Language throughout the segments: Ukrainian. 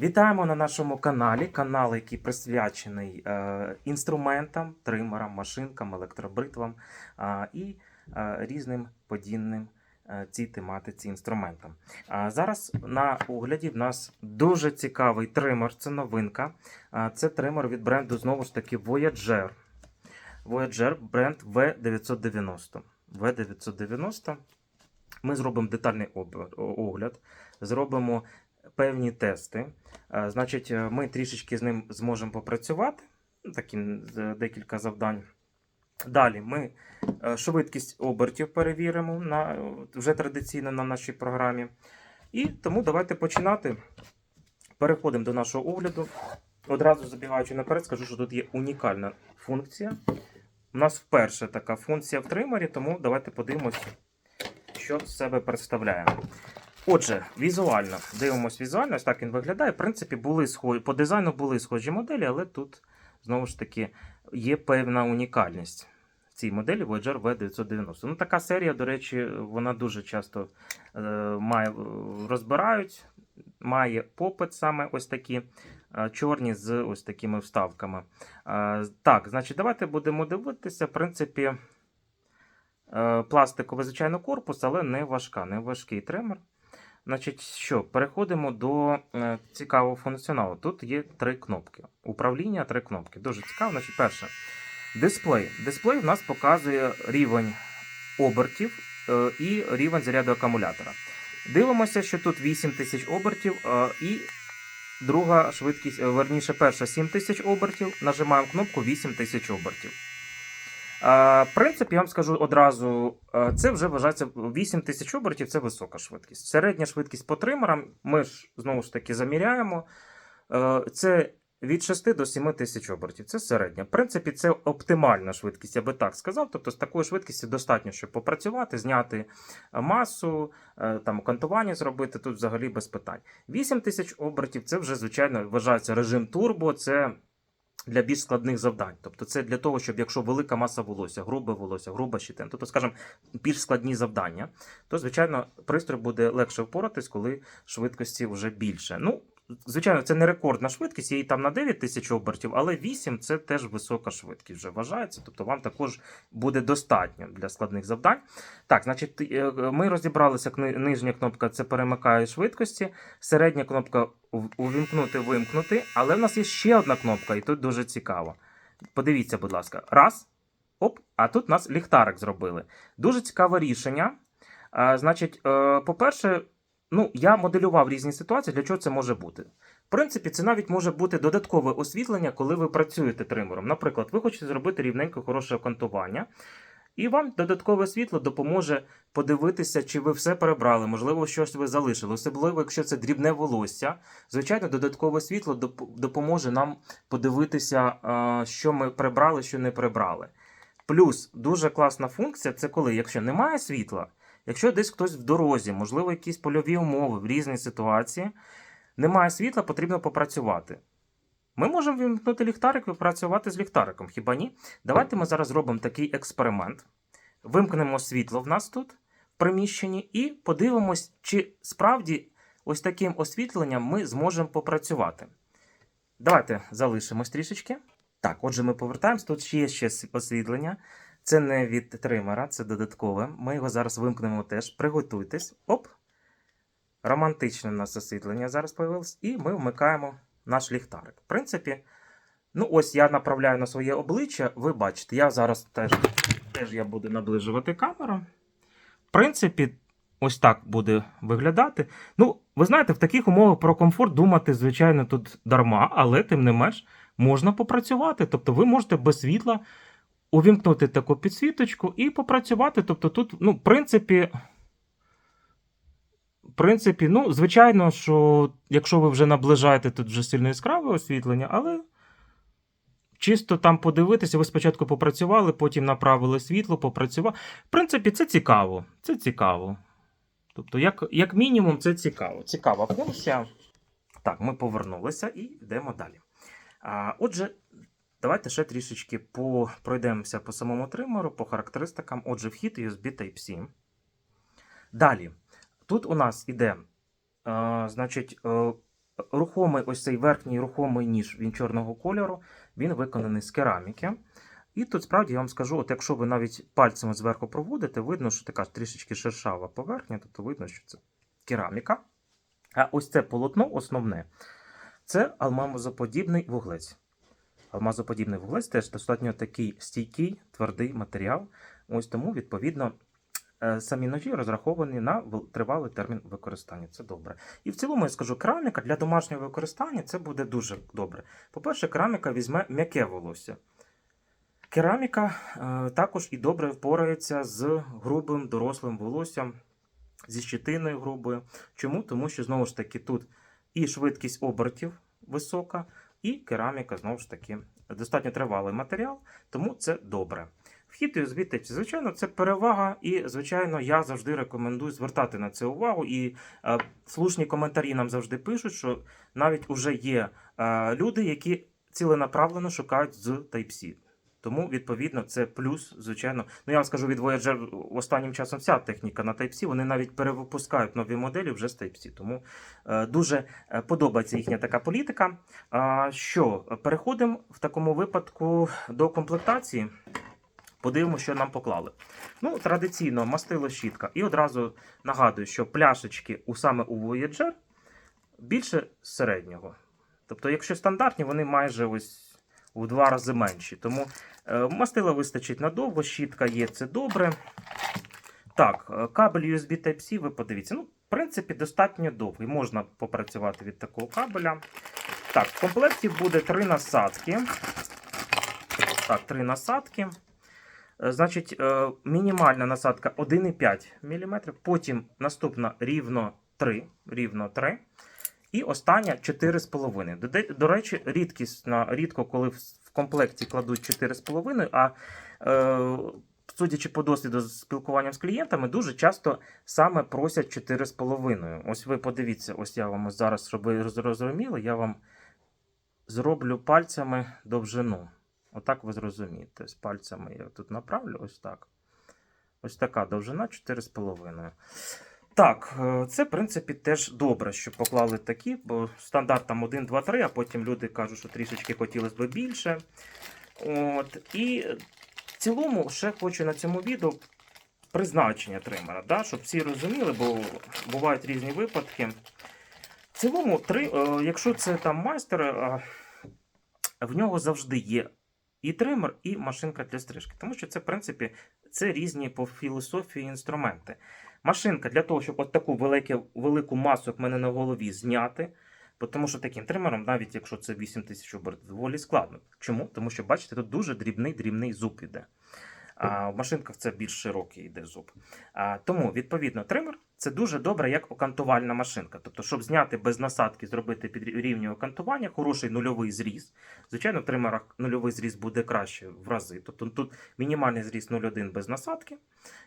Вітаємо на нашому каналі. Канал, який присвячений е, інструментам, тримерам, машинкам, електробритвам е, і е, різним подібним е, цій тематиці інструментам. А зараз на огляді в нас дуже цікавий тример. Це новинка. А, Це тример від бренду знову ж таки Voyager. Voyager бренд V990. V990. Ми зробимо детальний огляд, зробимо певні тести. Е, Значить, е, ми трішечки з ним зможемо попрацювати. Ну, Такі декілька завдань. Далі ми е, швидкість обертів перевіримо на, е, вже традиційно на нашій програмі. І тому давайте починати. Переходимо до нашого огляду. Одразу забігаючи наперед, скажу, що тут є унікальна функція. У нас вперше така функція в тримері, тому давайте подивимось, що з себе представляє. Отже, візуально, дивимось візуально, ось так він виглядає. В принципі, були схожі, по дизайну були схожі моделі, але тут знову ж таки є певна унікальність в цій моделі Voyager V990. Ну, така серія, до речі, вона дуже часто е, має, е, розбирають, має попит саме ось такі е, чорні з ось такими вставками. Е, так, значить, давайте будемо дивитися. В принципі, пластиковий, звичайно, корпус, але не важка, не важкий тример. Значить, що, переходимо до е, цікавого функціоналу. Тут є три кнопки. Управління, три кнопки. Дуже цікаво. Значить, перше, дисплей. Дисплей в нас показує рівень обертів е, і рівень заряду акумулятора. Дивимося, що тут 8000 обертів е, і друга швидкість, верніше, перша 7000 обертів. Нажимаємо кнопку 8000 обертів. В принципі, я вам скажу одразу, е, це вже вважається 8 тисяч обертів, це висока швидкість. Середня швидкість по тримерам ми ж знову ж таки заміряємо. Е, Це від 6 до 7 тисяч обертів. Це середня. В принципі, це оптимальна швидкість, я би так сказав. Тобто з такою швидкістю достатньо, щоб попрацювати, зняти масу, е, там кантування зробити тут взагалі без питань. 8 тисяч обертів це вже, звичайно, вважається режим турбо. Це для більш складних завдань. Тобто це для того, щоб якщо велика маса волосся, грубе волосся, груба щитин, тобто, скажімо, більш складні завдання, то, звичайно, пристрій буде легше впоратись, коли швидкості вже більше. Ну, звичайно, це не рекордна швидкість, її там на 9 тисяч обертів, але 8 це теж висока швидкість вже вважається. Тобто вам також буде достатньо для складних завдань. Так, значить, е, ми розібралися, нижня кнопка це перемикає швидкості, середня кнопка увімкнути, вимкнути, але в нас є ще одна кнопка, і тут дуже цікаво. Подивіться, будь ласка, раз. Оп, а тут нас ліхтарик зробили. Дуже цікаве рішення. Значить, е, по-перше, ну, я моделював різні ситуації, для чого це може бути. В принципі, це навіть може бути додаткове освітлення, коли ви працюєте тримером. Наприклад, ви хочете зробити рівненько хороше окантування, і вам додаткове світло допоможе подивитися, чи ви все перебрали, можливо, щось ви залишили. Особливо, якщо це дрібне волосся. Звичайно, додаткове світло допоможе нам подивитися, що ми прибрали, що не прибрали. Плюс дуже класна функція це коли, якщо немає світла, якщо десь хтось в дорозі, можливо, якісь польові умови в різні ситуації, немає світла, потрібно попрацювати. Ми можемо вимкнути ліхтарик і працювати з ліхтариком, хіба ні? Давайте ми зараз зробимо такий експеримент. Вимкнемо світло в нас тут, в приміщенні, і подивимось, чи справді ось таким освітленням ми зможемо попрацювати. Давайте залишимось трішечки. Так, отже, ми повертаємось. Тут є ще освітлення. Це не від тримера, це додаткове. Ми його зараз вимкнемо теж. Приготуйтесь. Оп! Романтичне у нас освітлення зараз появилось. І ми вмикаємо наш ліхтарик. В принципі, ну ось я направляю на своє обличчя. Ви бачите, я зараз теж, теж я буду наближувати камеру. В принципі, ось так буде виглядати. Ну, ви знаєте, в таких умовах про комфорт думати, звичайно, тут дарма, але тим не менш можна попрацювати. Тобто ви можете без світла увімкнути таку підсвіточку і попрацювати. Тобто тут, ну, в принципі. В принципі, ну, звичайно, що якщо ви вже наближаєте тут вже сильно яскраве освітлення, але чисто там подивитися, ви спочатку попрацювали, потім направили світло, попрацювали. В принципі, це цікаво. Це цікаво. Тобто, як, як мінімум, це цікаво. Цікава функція. Так, ми повернулися і йдемо далі. А, отже, давайте ще трішечки по, пройдемося по самому тримеру, по характеристикам. Отже, вхід USB Type-C. Далі. Тут у нас іде, е, значить, е, рухомий ось цей верхній рухомий ніж, він чорного кольору, він виконаний з кераміки. І тут справді я вам скажу, от якщо ви навіть пальцем зверху проводите, видно, що така трішечки шершава поверхня, тобто видно, що це кераміка. А ось це полотно основне це алмазоподібний вуглець. Алмазоподібний вуглець теж достатньо такий стійкий, твердий матеріал. Ось тому, відповідно, е, самі ножі розраховані на тривалий термін використання. Це добре. І в цілому я скажу, кераміка для домашнього використання це буде дуже добре. По-перше, кераміка візьме м'яке волосся. Кераміка е, також і добре впорається з грубим дорослим волоссям, зі щетиною грубою. Чому? Тому що знову ж таки тут і швидкість обертів висока, і кераміка знову ж таки достатньо тривалий матеріал, тому це добре. Вхід USB Type-C, звичайно, це перевага, і, звичайно, я завжди рекомендую звертати на це увагу. І е, слушні коментарі нам завжди пишуть, що навіть уже є е, люди, які ціленаправлено шукають з Type-C. Тому, відповідно, це плюс, звичайно. Ну, я вам скажу, від Voyager останнім часом вся техніка на Type-C, вони навіть перевипускають нові моделі вже з Type-C. Тому е, дуже е, подобається їхня така політика. А, що, переходимо в такому випадку до комплектації. Подивимося, що нам поклали. Ну, традиційно мастило щітка. І одразу нагадую, що пляшечки у саме у Voyager більше середнього. Тобто, якщо стандартні, вони майже ось у два рази менші. Тому е, мастила вистачить надовго, щітка є, це добре. Так, е, кабель USB Type-C, ви подивіться. Ну, в принципі, достатньо довгий. Можна попрацювати від такого кабеля. Так, в комплекті буде три насадки. Так, три насадки. Е, Значить, мінімальна насадка 1,5 мм, потім наступна рівно 3, рівно 3. І остання 4,5. До, речі, рідкісно, рідко, коли в, комплекті кладуть 4,5, а е, судячи по досвіду з спілкуванням з клієнтами, дуже часто саме просять 4,5. Ось ви подивіться, ось я вам зараз, щоб ви роз- розуміли, я вам зроблю пальцями довжину. Отак ви зрозумієте. З пальцями я тут направлю, ось так. Ось така довжина 4,5. Так, е, це, в принципі, теж добре, що поклали такі, бо стандарт там 1, 2, 3, а потім люди кажуть, що трішечки хотілося б більше. От. І в цілому ще хочу на цьому відео призначення тримера, да, щоб всі розуміли, бо бувають різні випадки. В цілому, три, е, якщо це там майстер, е, в нього завжди є і тример, і машинка для стрижки. Тому що це, в принципі, це різні по філософії інструменти. Машинка для того, щоб от таку велику, велику масу, як в мене на голові, зняти. Тому що таким тримером, навіть якщо це 8 тисяч обертів, доволі складно. Чому? Тому що, бачите, тут дуже дрібний дрібний зуб іде. А в машинках це більш широкий йде зуб. А, тому, відповідно, тример це дуже добре як окантувальна машинка. Тобто, щоб зняти без насадки, зробити під рівню окантування, хороший нульовий зріз. Звичайно, в тримерах нульовий зріз буде краще в рази. Тобто тут мінімальний зріз 0,1 без насадки.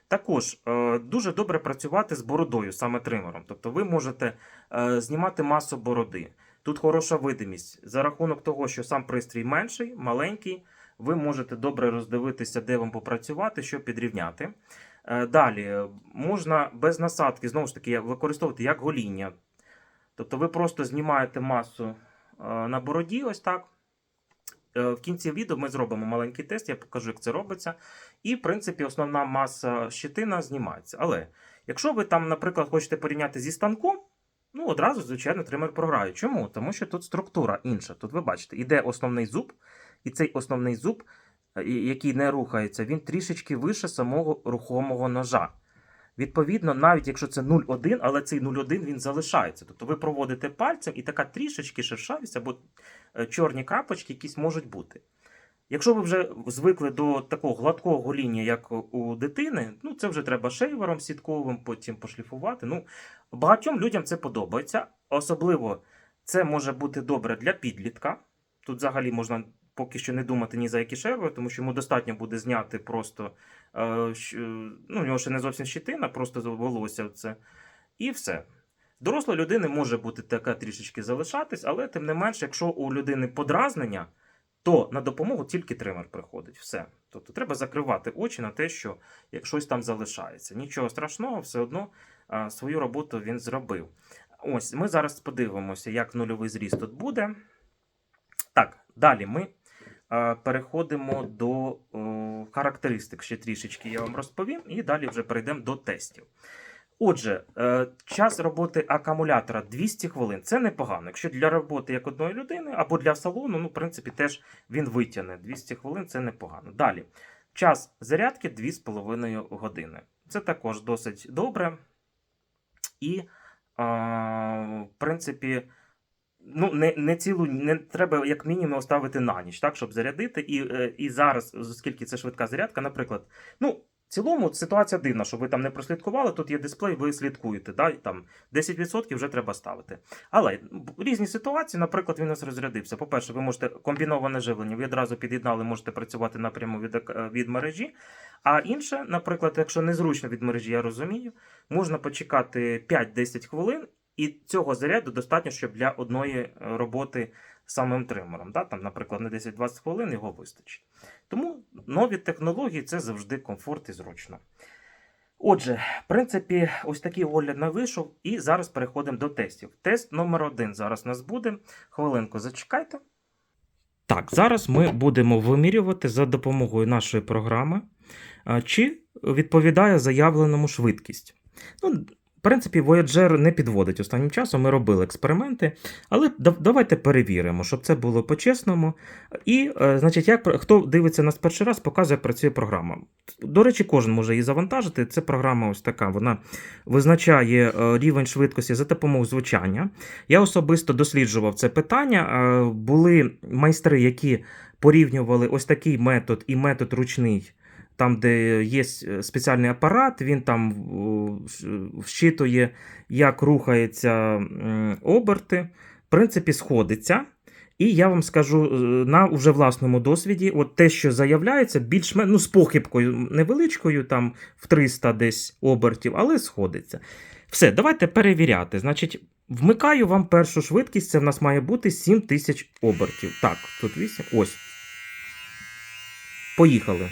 Також е, дуже добре працювати з бородою, саме тримером. Тобто ви можете е, знімати масу бороди. Тут хороша видимість. За рахунок того, що сам пристрій менший, маленький, ви можете добре роздивитися, де вам попрацювати, що підрівняти. Е, Далі можна без насадки знову ж таки використовувати як гоління. Тобто ви просто знімаєте масу е, на бороді, ось так. Е, В кінці відео ми зробимо маленький тест, я покажу, як це робиться. І, в принципі, основна маса щитина знімається. Але якщо ви там, наприклад, хочете порівняти зі станком, ну одразу, звичайно, тример програє. Чому? Тому що тут структура інша. Тут ви бачите, іде основний зуб, і цей основний зуб, який не рухається, він трішечки вище самого рухомого ножа. Відповідно, навіть якщо це 0,1, але цей 0,1 він залишається. Тобто ви проводите пальцем і така трішечки шершавість або е, чорні крапочки якісь можуть бути. Якщо ви вже звикли до такого гладкого гоління, як у дитини, ну це вже треба шейвером сітковим, потім пошліфувати. Ну, багатьом людям це подобається. Особливо це може бути добре для підлітка. Тут взагалі можна поки що не думати ні за які шейвери, тому що йому достатньо буде зняти просто е, е, ну, у нього ще не зовсім щитина, просто волосся. Це. І все. Дорослої людини може бути така трішечки залишатись, але тим не менше, якщо у людини подразнення, то на допомогу тільки тример приходить. Все. Тобто треба закривати очі на те, що як щось там залишається. Нічого страшного, все одно а, свою роботу він зробив. Ось, ми зараз подивимося, як нульовий зріст тут буде. Так, далі ми е, переходимо до е, характеристик. Ще трішечки я вам розповім, і далі вже перейдемо до тестів. Отже, е, час роботи акумулятора 200 хвилин. Це непогано. Якщо для роботи як одної людини або для салону, ну, в принципі, теж він витягне. 200 хвилин це непогано. Далі. Час зарядки 2,5 години. Це також досить добре. І, е, в принципі, ну, не, не цілу, не треба як мінімум ставити на ніч, так, щоб зарядити. І, е, і зараз, оскільки це швидка зарядка, наприклад, ну, в цілому ситуація дивна, що ви там не прослідкували, тут є дисплей, ви слідкуєте. Да? Там 10% вже треба ставити. Але різні ситуації, наприклад, він у нас розрядився. По-перше, ви можете комбіноване живлення, ви одразу під'єднали, можете працювати напряму від, від мережі. А інше, наприклад, якщо незручно від мережі, я розумію, можна почекати 5-10 хвилин, і цього заряду достатньо, щоб для одної е, роботи самим тримером. Да? Там, наприклад, на 10-20 хвилин його вистачить. Тому нові технології це завжди комфорт і зручно. Отже, в принципі, ось такий огляд не вийшов, і зараз переходимо до тестів. Тест номер один зараз у нас буде. Хвилинку зачекайте. Так, зараз ми будемо вимірювати за допомогою нашої програми, чи відповідає заявленому швидкість. Ну, принципі, Voyager не підводить останнім часом. Ми робили експерименти, але давайте перевіримо, щоб це було по-чесному. І, е, значить, як хто дивиться нас перший раз, показує, як працює програма. До речі, кожен може її завантажити. Це програма ось така. Вона визначає е, рівень швидкості за допомогою звучання. Я особисто досліджував це питання. Е, Були майстри, які порівнювали ось такий метод і метод ручний. Там, де є спеціальний апарат, він там о, вщитує, як рухаються оберти. В принципі, сходиться. І я вам скажу е, на уже власному досвіді, от те, що заявляється, більш ну, з похибкою невеличкою, там в 300 десь обертів, але сходиться. Все, давайте перевіряти. Значить, вмикаю вам першу швидкість, це в нас має бути 7000 обертів. Так, тут 8. Ось. Поїхали.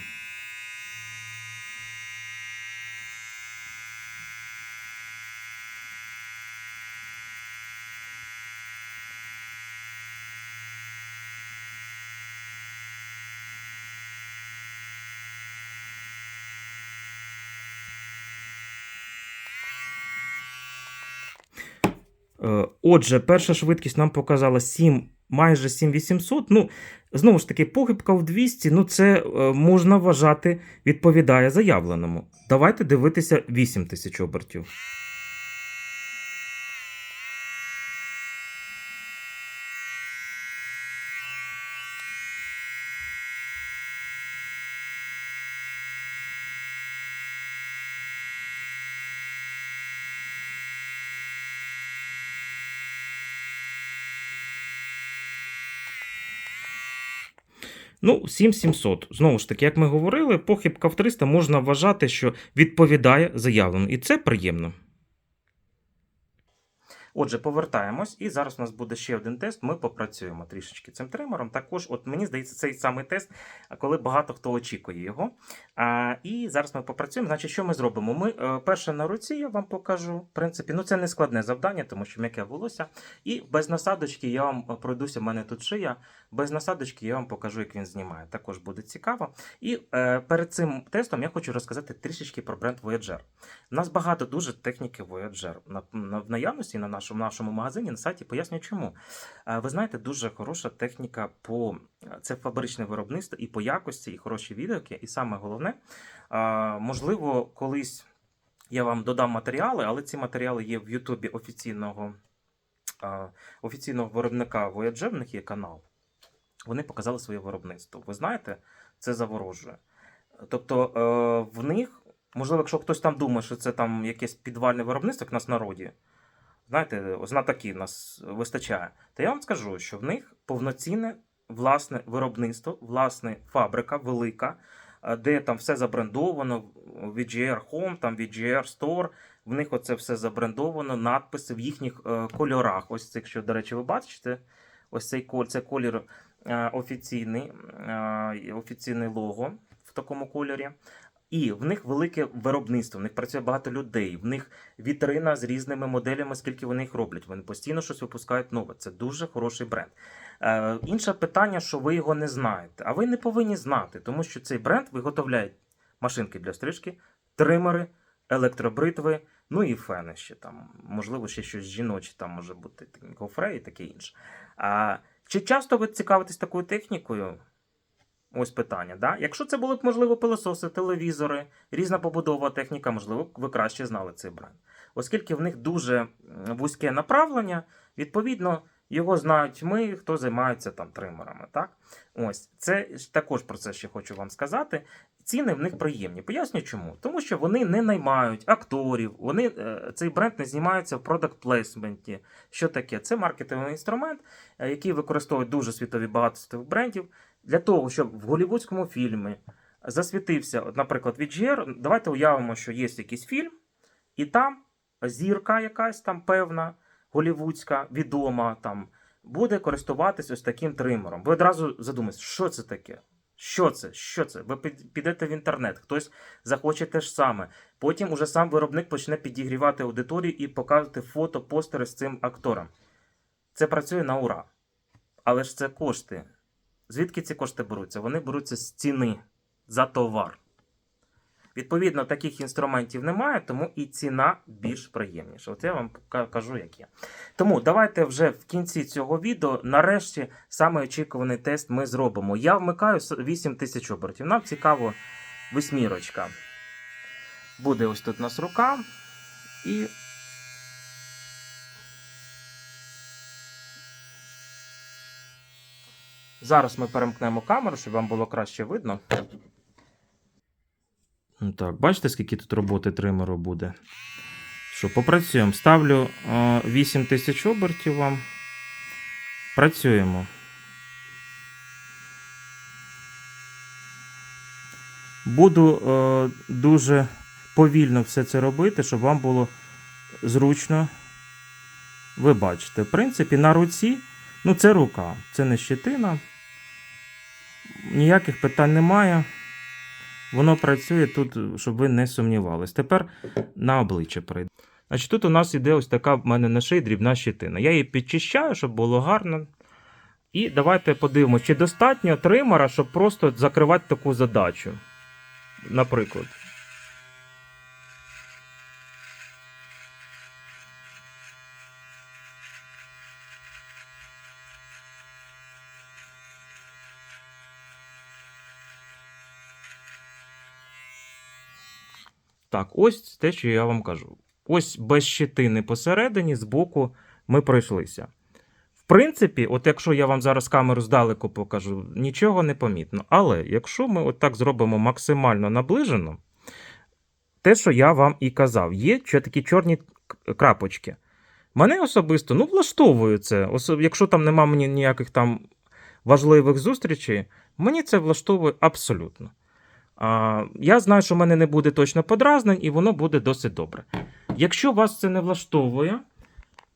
Е, Отже, перша швидкість нам показала 7, майже 7800. Ну, знову ж таки, похибка в 200, ну це е, можна вважати, відповідає заявленому. Давайте дивитися 8000 обертів. Ну, 7700. Знову ж таки, як ми говорили, похибка в 300 можна вважати, що відповідає заявленому. І це приємно. Отже, повертаємось, і зараз у нас буде ще один тест. Ми попрацюємо трішечки цим тримером. Також, от мені здається, цей самий тест, коли багато хто очікує його. А, і зараз ми попрацюємо. Значить, що ми зробимо? Ми е, перше на руці я вам покажу. В принципі, ну це не складне завдання, тому що м'яке волосся. І без насадочки я вам е, пройдуся. в мене тут шия. Без насадочки я вам покажу, як він знімає. Також буде цікаво. І е, перед цим тестом я хочу розказати трішечки про бренд Voyager. У нас багато дуже техніки Voyager в наявності на нашому, нашому магазині на сайті. Поясню чому. Е, Ви знаєте, дуже хороша техніка по це фабричне виробництво і по якості, і хороші відгуки. І саме головне, е, можливо, колись я вам додам матеріали, але ці матеріали є в Ютубі офіційного, е, офіційного виробника Voyager, в них є канал. Вони показали своє виробництво. Ви знаєте, це заворожує. Тобто е, в них, можливо, якщо хтось там думає, що це там якесь підвальне виробництво, як нас в народі, знаєте, знатоки нас вистачає, то я вам скажу, що в них повноцінне власне виробництво, власне фабрика велика, е, де там все забрендовано, VGR Home, там VGR Store, в них оце все забрендовано, надписи в їхніх е, кольорах. Ось це, якщо, до речі, ви бачите, ось цей коль, це колір е, офіційний, офіційний лого в такому кольорі. І в них велике виробництво, в них працює багато людей, в них вітрина з різними моделями, скільки вони їх роблять. Вони постійно щось випускають нове. Це дуже хороший бренд. Е, інше питання, що ви його не знаєте. А ви не повинні знати, тому що цей бренд виготовляє машинки для стрижки, тримери, електробритви, ну і фени ще там. Можливо, ще щось жіноче, там може бути гофре і таке інше. А, чи часто ви цікавитесь такою технікою? Ось питання. Да? Якщо це були б, можливо, пилососи, телевізори, різна побудова техніка, можливо, ви краще знали цей бренд. Оскільки в них дуже вузьке направлення, відповідно, його знають ми, хто займається там тримерами. Так? Ось це також про це ще хочу вам сказати. Ціни в них приємні. Поясню чому. Тому що вони не наймають акторів, вони, е, цей бренд не знімається в продакт плейсменті. Що таке? Це маркетинговий інструмент, е, який використовують дуже світові багато брендів для того, щоб в голівудському фільмі засвітився, наприклад, VGR, давайте уявимо, що є якийсь фільм, і там зірка якась там певна, голівудська, відома, там, буде користуватись ось таким тримером. Ви одразу задумаєтесь, що це таке? Що це? Що це? Ви підете в інтернет, хтось захоче те ж саме. Потім уже сам виробник почне підігрівати аудиторію і показувати фото, постери з цим актором. Це працює на ура. Але ж це кошти. Звідки ці кошти беруться? Вони беруться з ціни за товар. Відповідно, таких інструментів немає, тому і ціна більш приємніша. От я вам ка- кажу, як є. Тому давайте вже в кінці цього відео, нарешті, саме очікуваний тест ми зробимо. Я вмикаю с- 8000 обертів. Нам цікаво восьмірочка. Буде ось тут у нас рука. І Зараз ми перемкнемо камеру, щоб вам було краще видно. Ну Так, бачите, скільки тут роботи тримеру буде. Що, попрацюємо. Ставлю е, 8000 обертів вам. Працюємо. Буду е, дуже повільно все це робити, щоб вам було зручно. Ви бачите, в принципі, на руці, ну це рука, це не щетина. Ніяких питань немає. Воно працює тут, щоб ви не сумнівались. Тепер на обличчя прийде. Значить, тут у нас іде ось така в мене на шиї дрібна щетина. Я її підчищаю, щоб було гарно. І давайте подивимося, чи достатньо тримера, щоб просто закривати таку задачу. Наприклад. Так, ось те, що я вам кажу. Ось без щитини посередині, збоку ми пройшлися. В принципі, от якщо я вам зараз камеру здалеку покажу, нічого не помітно. Але якщо ми отак зробимо максимально наближено, те, що я вам і казав, є такі чорні крапочки. Мене особисто ну, влаштовує це. Якщо там нема мені ніяких там важливих зустрічей, мені це влаштовує абсолютно. Я знаю, що в мене не буде точно подразнень, і воно буде досить добре. Якщо вас це не влаштовує,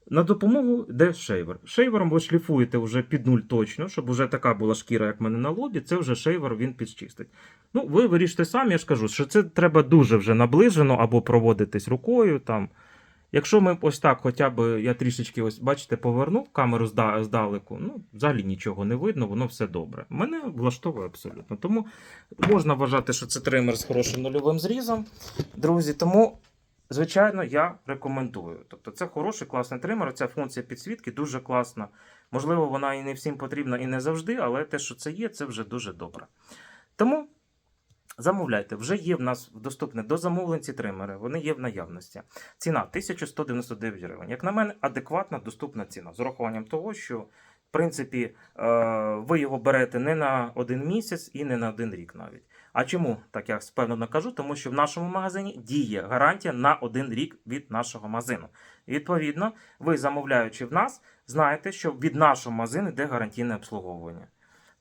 на допомогу йде шейвер. Шейвером ви шліфуєте вже під нуль точно, щоб вже така була шкіра, як в мене на лобі, це вже шейвер він підчистить. Ну, ви вирішите самі, я ж кажу, що це треба дуже вже наближено або проводитись рукою. там. Якщо ми ось так, хоча б я трішечки, ось, бачите, повернув камеру здалеку, ну, взагалі нічого не видно, воно все добре. Мене влаштовує абсолютно. Тому можна вважати, що це тример з хорошим нульовим зрізом. Друзі, тому, звичайно, я рекомендую. Тобто, це хороший, класний тример. Ця функція підсвітки дуже класна. Можливо, вона і не всім потрібна, і не завжди, але те, що це є, це вже дуже добре. Тому. Замовляйте, вже є в нас доступне до замовлень ці тримери, вони є в наявності. Ціна 1199 гривень. Як на мене, адекватна, доступна ціна. З урахуванням того, що в принципі е, ви його берете не на один місяць і не на один рік навіть. А чому так я впевнено кажу? Тому що в нашому магазині діє гарантія на один рік від нашого магазину. Відповідно, ви замовляючи в нас, знаєте, що від нашого магазину йде гарантійне обслуговування.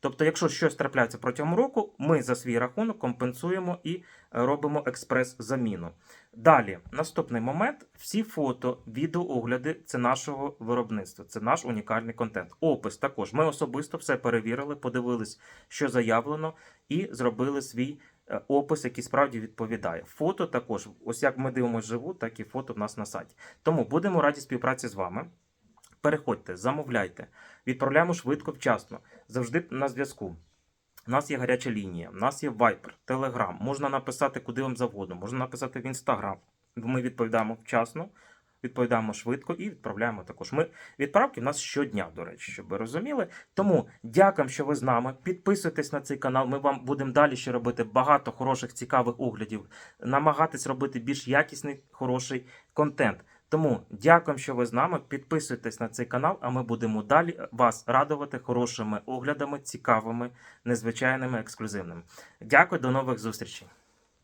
Тобто, якщо щось трапляється протягом року, ми за свій рахунок компенсуємо і е, робимо експрес-заміну. Далі, наступний момент: всі фото, відеоогляди це нашого виробництва, це наш унікальний контент. Опис також. Ми особисто все перевірили, подивились, що заявлено, і зробили свій е, опис, який справді відповідає. Фото також, ось як ми дивимося живу, так і фото в нас на сайті. Тому будемо раді співпраці з вами. Переходьте, замовляйте, відправляємо швидко, вчасно, завжди на зв'язку. У нас є гаряча лінія, у нас є Viber, Telegram, можна написати куди вам завгодно, можна написати в Instagram. Ми відповідаємо вчасно, відповідаємо швидко і відправляємо також. Ми відправки в нас щодня, до речі, щоб ви розуміли. Тому дякуємо, що ви з нами. Підписуйтесь на цей канал. Ми вам будемо далі ще робити багато хороших, цікавих оглядів, намагатись робити більш якісний, хороший контент. Тому дякуємо, що ви з нами. Підписуйтесь на цей канал, а ми будемо далі вас радувати хорошими оглядами, цікавими, незвичайними, ексклюзивними. Дякую, до нових зустрічей.